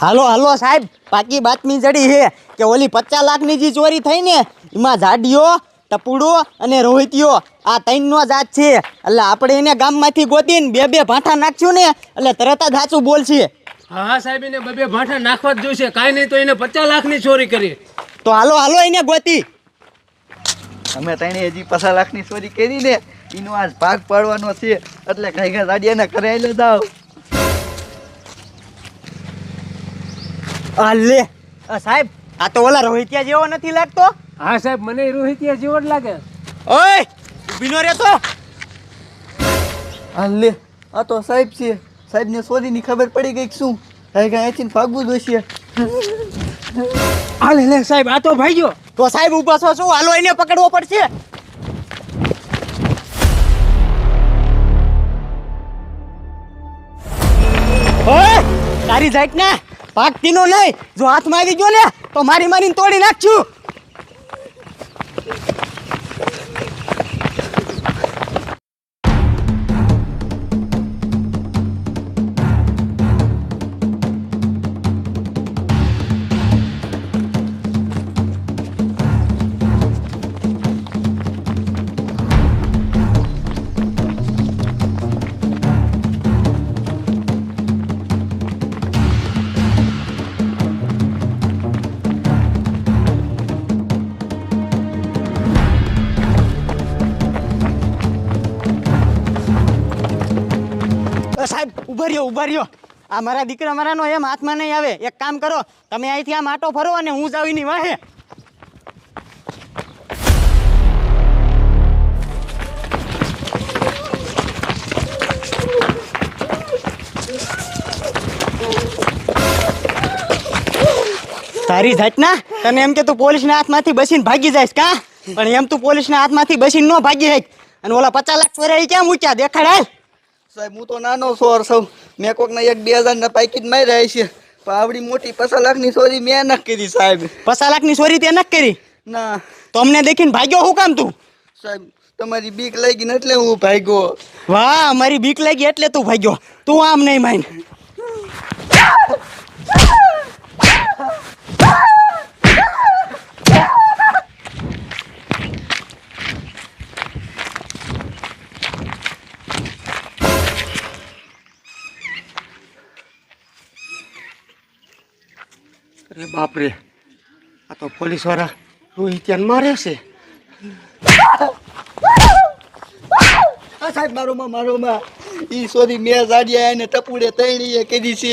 હાલો હાલો સાહેબ પાકી બાતમી જડી છે કે ઓલી પચાસ લાખની જે ચોરી થઈ ને એમાં જાડીઓ ટપુડો અને રોહિતિયો આ ત્રણનો જાત છે. એટલે આપણે એને ગામમાંથી ગોતીને બે બે ભાંઠા નાખશું ને એટલે તરત જ સાચું બોલશે. હા હા સાહેબ એને બે ભાંઠા નાખવા જ જોઈશે કાંઈ નહીં તો એને પચાસ લાખની ચોરી કરી તો હાલો હાલો એને ગોતી. અમે તને હજી પચાસ લાખની ચોરી કરી ને એનો આજ ભાગ પાડવાનો છે. એટલે કઈ કઈ ગાડીયાને કરાયેલો દાવ આ લે આ સાહેબ આ તો ઓલા રોહિતિયા જેવો નથી લાગતો? હા સાહેબ મને રોહિતિયા જેવો જ લાગે. ઓય ઊભી નો રહેતો હા લે આ તો સાહેબ છે. સાહેબને ની ખબર પડી ગઈ શું? કઈ કઈ અહીંથી ભાગવું જોઈશે હાલે લે સાહેબ આ તો ભાઈ ગયો. તો સાહેબ ઊભા છો શું? હાલો એને પકડવો પડશે. ઓય તારી જાત ને ભાગતી નો નહીં જો હાથમાં આવી ગયો ને તો મારી મારીને તોડી નાખશું સાહેબ, ઊભા રહ્યો ઊભા રહ્યો. આ મારા દીકરા મારાનો એમ હાથમાં નહીં આવે. એક કામ કરો, તમે અહીંથી આમ આટો ફરો અને હું જાવ એની વાહે. તારી જાતના? તને એમ કે તું પોલીસના હાથમાંથી બસીને ભાગી જાય કા? પણ એમ તું પોલીસના હાથમાંથી બસીને ન ભાગી જાય અને ઓલા પચાસ લાખ ચોરાઈ ક્યાં મૂક્યા દેખાડ હાલ સાહેબ હું તો નાનો સોર છું. મેં કોકના એક બે હજારના પાકીટ માર્યા છે પણ આવડી મોટી પચાસ લાખની સોરી મેં ન કરી સાહેબ. પચાસ લાખની સોરી તે ન કરી? ના. તો અમને દેખીને ભાગ્યો હું કામ તું? સાહેબ તમારી બીક લાગી ને એટલે હું ભાગ્યો. વાહ મારી બીક લાગી એટલે તું ભાગ્યો. તું આમ નહીં માન અરે બાપરે. આ તો પોલીસવાળા રોહિત્યાન મારે છે. આ સાહેબ મારો માં મારો માં ઈ સોરી મેં જાડિયા એને ટપુડે તૈણીએ કીધી છે.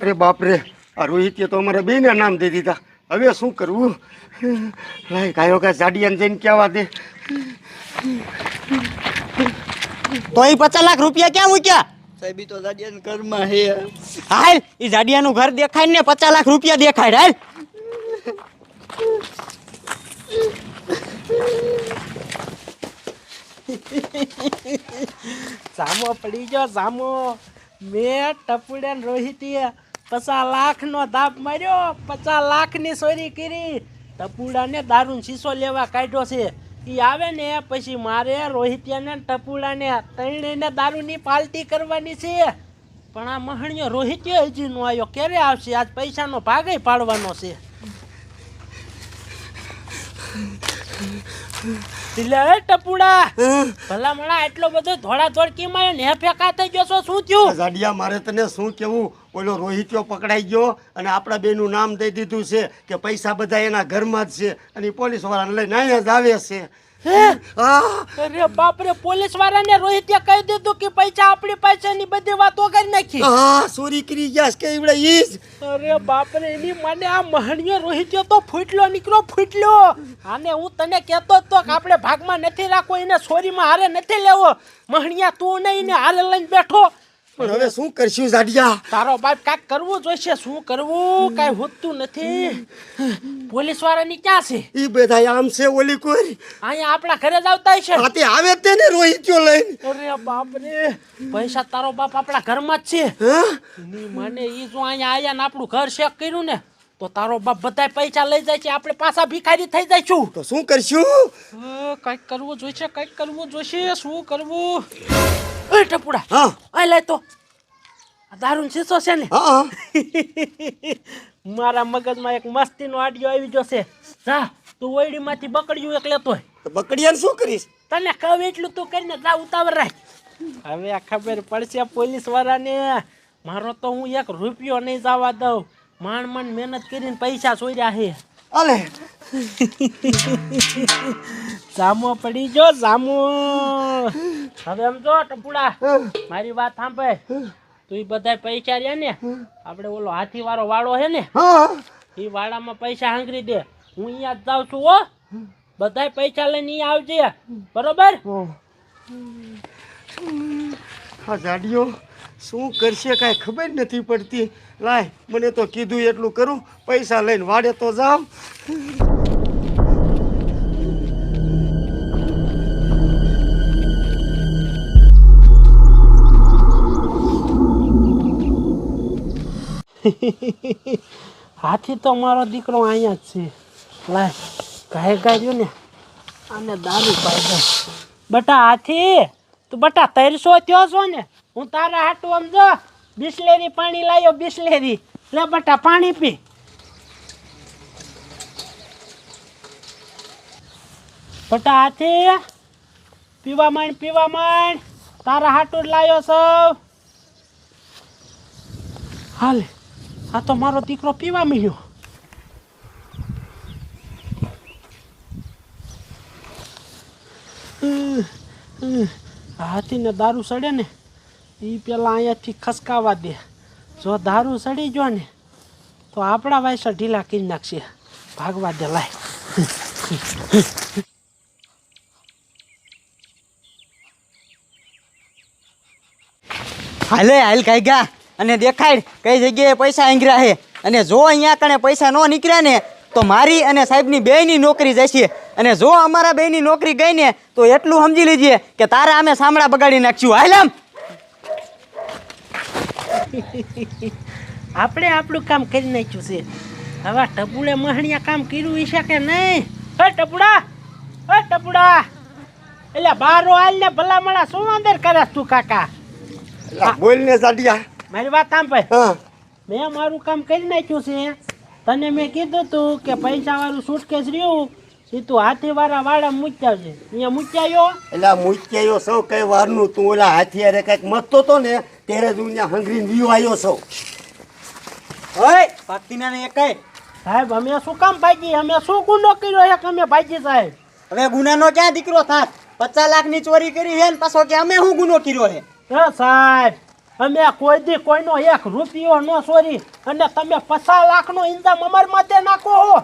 અરે બાપરે આ રોહિત્ય તો અમારા બેને નામ દે દીધા. હવે શું કરવું? લાય ગાયો કા જાડિયાને જઈને કહેવા દે. તો એ પચાસ લાખ રૂપિયા ક્યાં મૂક્યા? સાહેબ તો જાડિયાના ઘરમાં હે હાલ એ જાડિયાનું ઘર દેખાય ને પચાસ લાખ રૂપિયા દેખાય હાલ. સામો પડી ગયો સામો મેં ટપુડે ને રોહિતીએ પચાસ લાખનો દાપ માર્યો પચાસ લાખની ચોરી કરી. ટપુડાને દારૂ શીશો લેવા કાઢ્યો છે. એ આવે ને, પછી મારે રોહિતિયાને ટપુડાને ત્રણેયને દારૂની પાર્ટી કરવાની છે. પણ આ મહણીયો રોહિત્યો હજી નો આવ્યો ક્યારે આવશે? આજ પૈસાનો ભાગે પાડવાનો છે. ટપુડા ભલા મણા એટલો બધો ધોળા ધોળ કેમ ને? ફેંકા થઈ ગયો છો? શું થયું? જાડિયા, મારે તને શું કેવું? ઓલો રોહિત્યો પકડાઈ ગયો અને આપણા બેનું નામ દઈ દીધું છે કે પૈસા બધા એના ઘરમાં જ છે અને પોલીસ વાળાને લઈને અહીંયા જ આવે છે. અરે બાપરે પોલીસ વાળાને રોહિતે કહી દીધું કે પૈસા આપણી બધી વાતો કરી નાખી. હા ચોરી કરી ગયા કે ઈવડે ઈ જ. અરે બાપરે એની મને આ મહણીયો રોહિત્યો તો ફૂટલો નીકળો ફૂટલો. આને હું તને કહેતો તો કે આપણે ભાગમાં નથી રાખવો એને સોરીમાં હારે નથી લેવો. મહણિયા તું નહીં ને હારે લઈને બેઠો. પણ હવે શું કરશું જાડિયા? તારો બાપ કાંઈક કરવું જોઈશે શું કરવું? કાંઈ હોતું નથી. પોલીસ વાળાની ક્યાં છે? ઈ બધા આમ છે ઓલી કોઈ. અહીંયા આપણા ઘરે જ આવતા છે આ આવે તેને તે ને રોહિત્યો લઈને. અરે બાપ રે પૈસા તારો બાપ આપણા ઘરમાં જ છે. હા? ની મને ઈ જો અહીંયા આયા ને આપણું ઘર શેક કર્યું ને તો તારો બાપ બધાય પૈસા લઈ જાય છે. આપણે પાછા ભિખારી થઈ જઈશું. તો શું કરશું? કંઈક કરવું જોઈશે કંઈક કરવું જોઈશે શું કરવું? એ ટપુડા. હા. આ લે તો. આ દારૂનો શીશો છે ને. હા મારા મગજમાં એક મસ્તીનો આડિયો આવી ગયો છે. જા તું ઓયડીમાંથી બકડ્યું એક લેતો બકડિયાને શું કરીશ? તને કહું એટલું તું કરીને જા ઉતાવળ રાખ. હવે આ ખબર પડશે પોલીસ વાળાને. મારો તો હું એક રૂપિયો નહીં જવા દઉં. માંડ માંડ મહેનત કરીને પૈસા સોર્યા છે અલે. સામો પડી જો સામો હવે એમ જો ટપુડા મારી વાત સાંભળ. તું બધા પૈસા રહ્યા ને આપણે ઓલો હાથી વાળો વાળો હે ને એ વાડામાં પૈસા હાંકરી દે. હું અહીંયા જ જાઉં છું હો. બધા પૈસા લઈને અહીંયા આવજે. બરોબર? હા. જાડીઓ શું કરશે કાંઈ ખબર નથી પડતી. લાય, મને તો કીધું એટલું કરું. પૈસા લઈને વાડે તો જાવ હાથી તો મારો દીકરો અહીંયા જ છે. લાય ગાય ગાયું ને. આને દારૂ પાઈ બટા હાથી, તું બટા તૈરશો થયો છો ને? હું તારા હાટું આમ જો, બિસ્લેરી પાણી લાવ્યો બિસ્લેરી. લે બટા, પાણી પી. બટા, હાથી. પીવા માંડ પીવા માંડ. તારા હાટું લાયો સૌ. હાલે, આ તો મારો દીકરો પીવા મળ્યો હાથીને દારૂ સડે ને. એ પેલા અહીંયાથી ખસકાવા દે. જો દારૂ સડી જો ને, તો આપણા વાયસા ઢીલા કરી નાખશે. ભાગવા દે, લાય. હાલે, હાલ કાઈ ગયા. અને દેખાડ, કઈ જગ્યાએ પૈસા આંગર્યા છે અને જો અહીંયા કણે પૈસા ન નીકળ્યા ને, તો મારી અને સાહેબની બેયની નોકરી જશે. અને જો અમારા બેયની નોકરી ગઈ ને, તો એટલું સમજી લીજીએ કે તારા અમે સામળા બગાડી નાખ્યું. હાલ આમ. આપણે આપણું કામ કરી નાખ્યું છે. હવે ટપુડે મહણિયા કામ કર્યું હશે કે નહીં? હે ટપુડા? હે ટપુડા? એટલે બારો હાલ ને ભલામણા શું અંદર કરે તું કાકા? બોલ ને જાડિયા. મારી વાત સાંભળ. હા. મેં મારું કામ કરી નાખ્યું છે. તને મેં કીધું તું કે પૈસા વાળું સુટકેસ રહ્યું એ તું હાથી વાળા વાળા મૂક્યા છે. અહીંયા મૂક્યાયો એટલે મુખ્ય સૌ કઈ વારનું તું ઓલા હાથિયારે કંઈક મતતો તો ને ત્યારે જ હું ત્યાં હંગરીને છો આવ્યો સૌ ઓય પાકતીના ને એક કઈ. સાહેબ અમે શું કામ ભાગી? અમે શું ગુનો કર્યો એક અમે ભાગી સાહેબ? હવે ગુનાનો ક્યાં દીકરો થાત? પચાસ લાખની ચોરી કરી હે ને પાછો કે અમે શું ગુનો કર્યો હે હે સાહેબ અમે કોઈ દી કોઈનો એક રૂપિયો ન ચોરી અને તમે પચાસ લાખનો ઇન્જામ અમાર માથે નાખો હો.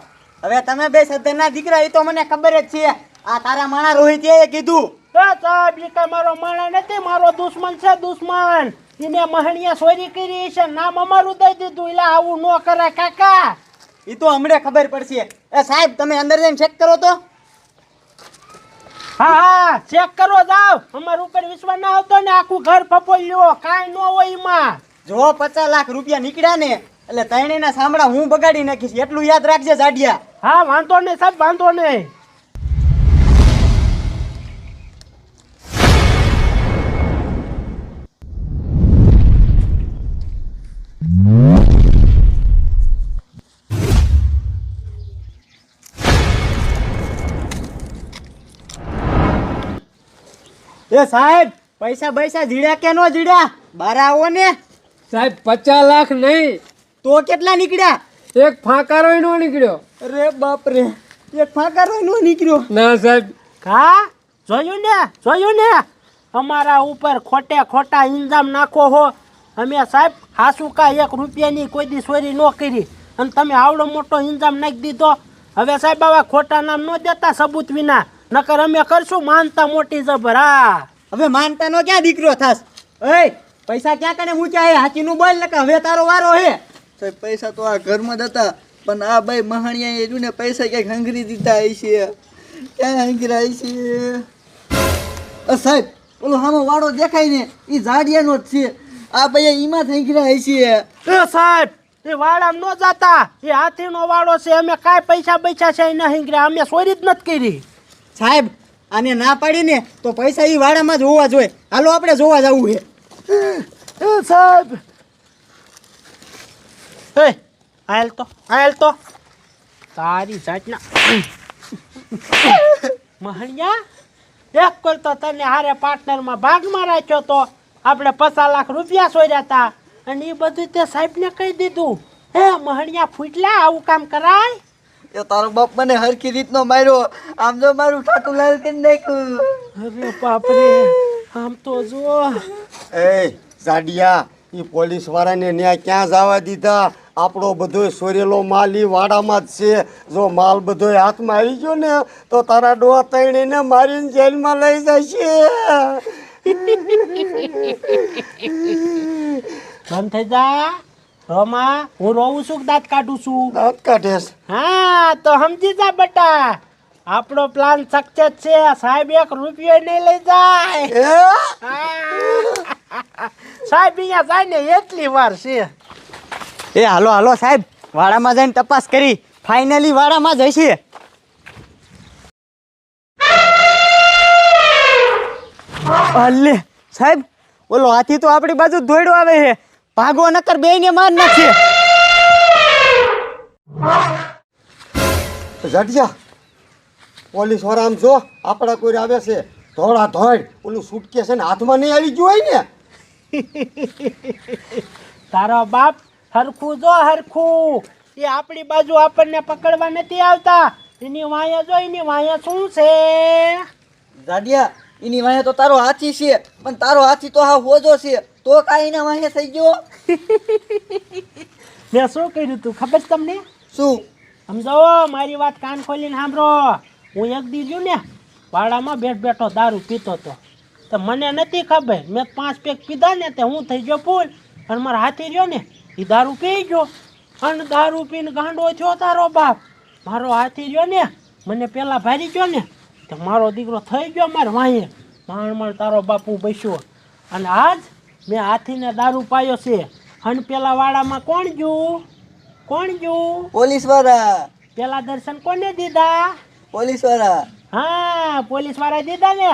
હવે તમે બે સદ્ધરના દીકરા એ તો મને ખબર જ છે. આ તારા માણા રોહિતે કીધું. સાહેબ એ કઈ મારો માણા નથી મારો દુશ્મન છે દુશ્મન. એને મહણિયા ચોરી કરી છે. નામ અમારું દઈ દીધું. એટલે આવું ન કરાય કાકા. એ તો હમણે ખબર પડશે. એ સાહેબ તમે અંદર જઈને ચેક કરો તો. હા હા ચેક કરો જાવ અમાર ઉપર વિશ્વાસ ના આવતો ને આખું ઘર ફફોલ્યો. કાંઈ ન હોય એમાં. જો પચાસ લાખ રૂપિયા નીકળ્યા ને એટલે ત્રણેયના સાંભળા હું બગાડી નાખીશ. એટલું યાદ રાખજે જાડિયા. હા વાંધો નહીં સાહેબ વાંધો નહીં. એ સાહેબ પૈસા પૈસા જીડ્યા કે નો જીડ્યા? બાર આવો ને. સાહેબ પચાસ લાખ નહીં. તો કેટલા નીકળ્યા? એક ફાંકારો નો નીકળ્યો. અરે બાપ રે એક ફાંકારો નો નીકળ્યો. ના સાહેબ. હા જોયું ને જોયું ને? અમારા ઉપર ખોટે ખોટા ઇન્જામ નાખો હો. અમે સાહેબ હાસુ કા એક રૂપિયાની કોઈ દી ચોરી ન કરી. અને તમે આવડો મોટો ઇન્જામ નાખી દીધો. હવે સાહેબ આવા ખોટા નામ ન દેતા સબૂત વિના. નકર અમે કરશું માનતા મોટી જબરા. હવે માનતા નો ક્યાં દીકરો થાસ એ પૈસા ક્યાં કને મૂક્યા હે? હાચીનું બોલ ને કે હવે તારો વારો હે. સાહેબ પૈસા તો આ ઘરમાં જ હતા પણ આ ભાઈ મહાણિયા એ ને પૈસા ક્યાંક હંગરી દીધા હશે ક્યાં હંગરાય છે? અ સાહેબ ઓલો હામો વાડો દેખાય ને એ ઝાડિયાનો જ છે. આ ભાઈ એમાં જ હંગરા હશે એ સાહેબ એ વાળા ન જાતા. એ હાથીનો વાળો છે અમે કાંઈ પૈસા પૈસા છે નહીં હિંગરા અમે સોરી જ નથી કરી. સાહેબ આને ના પાડીને તો પૈસા એ વાડામાં જ હોવા જોઈએ. હાલો આપણે જોવા જવું છે. એ સાહેબ. હે આયલ તો આયલ તો. તારી જાતના. મહણિયા એક કોઈ તો તને હારે પાર્ટનરમાં ભાગમાં રાખ્યો તો આપણે પચાસ લાખ રૂપિયા સોર્યા હતા અને એ બધું તે સાહેબને કહી દીધું. હે મહણિયા ફૂટલા આવું કામ કરાય? એ તારો બાપ મને હરખી રીતનો માર્યો. આમ જો મારું ઠાકુર લાલ કે નાખ્યું. અરે બાપરે આમ તો જો. એ જાડિયા એ પોલીસ વાળાને ન્યા ક્યાં જવા દીધા? આપણો બધો સોરેલો માલ એ વાડામાં જ છે. જો માલ બધો હાથમાં આવી ગયો ને તો તારા ડોહા તણીને મારીને જેલમાં લઈ જશે. બંધ થઈ જા. રોમા હું રોવું છું દાંત કાઢું છું? દાંત કાઢેસ હા તો સમજી જા બટા. આપણો પ્લાન સક્સેસ છે. સાહેબ એક રૂપિયો નહીં લઈ જાય. સાહેબ અહીંયા જાય ને એટલી વાર છે. એ હાલો હાલો સાહેબ. વાડામાં જઈને તપાસ કરી. ફાઇનલી વાડામાં જઈશીએ અલ્લે અલે સાહેબ ઓલો હાથી તો આપણી બાજુ દોડ્યો આવે છે. ભાગો નકર બે ને માર નાખીએ. જાડિયા પોલીસવાળા આમ જો આપણા કોઈ આવે છે ધોળા ધોળ ઓલું સુટકે છે ને હાથમાં નહીં આવી ગયું હોય ને. તારો બાપ હરખું જો હરખું. એ આપણી બાજુ આપણને પકડવા નથી આવતા. એની વાયા જો એની વાયા શું છે? જાડિયા એની વાયા તો તારો હાથી છે પણ તારો હાથી તો હા હોજો છે. તો કાંઈ ના વાહે થઈ ગયો. મેં શું કર્યું તું? ખબર છે તમને? શું? સમજાવો મારી વાત કાન ખોલીને સાંભળો. હું એક દી ને વાડામાં બેઠ બેઠો દારૂ પીતો હતો તો મને નથી ખબર. મેં પાંચ પેક પીધા ને તે હું થઈ ગયો ફૂલ. અને મારા હાથી રહ્યો ને એ દારૂ પી ગયો. અને દારૂ પીને ગાંડો થયો તારો બાપ. મારો હાથી રહ્યો ને મને પેલા ભારી ગયો ને તો મારો દીકરો થઈ ગયો મારે વાંહે. માણ માણ તારો બાપુ બેસ્યો. અને આજ મેં હાથીને દારૂ પાયો છે. અને પેલા વાડામાં કોણ ગયું? કોણ ગયું? પોલીસવાળા પેલા દર્શન કોને દીધા? પોલીસવાળા હા પોલીસવાળા દીધા ને.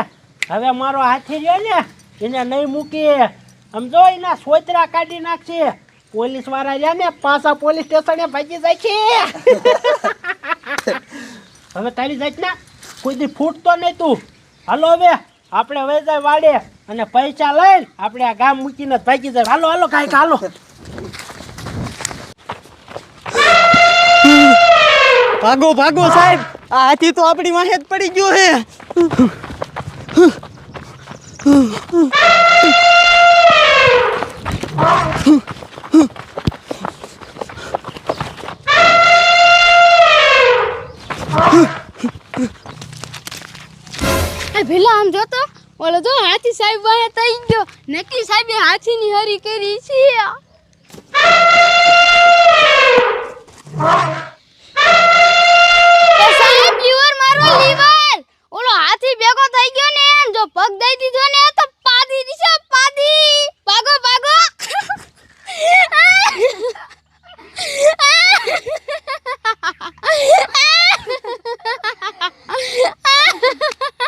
હવે મારો હાથી રહ્યો ને એને નહીં મૂકી. સમજો એના સોચરા કાઢી નાખશે. પોલીસવાળા રહ્યા ને પાછા પોલીસ સ્ટેશને ભાગી જાય છે. હવે તારી જાત ને કોઈ દી ફૂટતો નહીં તું. હાલો હવે. આપણે હવે જાય વાડે અને પૈસા લઈને આપણે આ ગામ મૂકીને ભાગી જાય. હાલો હાલો કાંઈક હાલો. ભાગો ભાગો સાહેબ. આ હાથી તો આપણી વાહે જ પડી ગયો હે ભીલા આમ જોતો ઓલો તો હાથી સાહેબ વાહે થઈ ગયો. નકલી સાહેબે હાથીની હરી કરી છે. સાહેબ મારો લીવર ઓલો હાથી ભેગો થઈ ગયો ને જો પગ દઈ દીધો ને, તો પાધી દીશે પાધી ભાગો ભાગો. ha ha ha!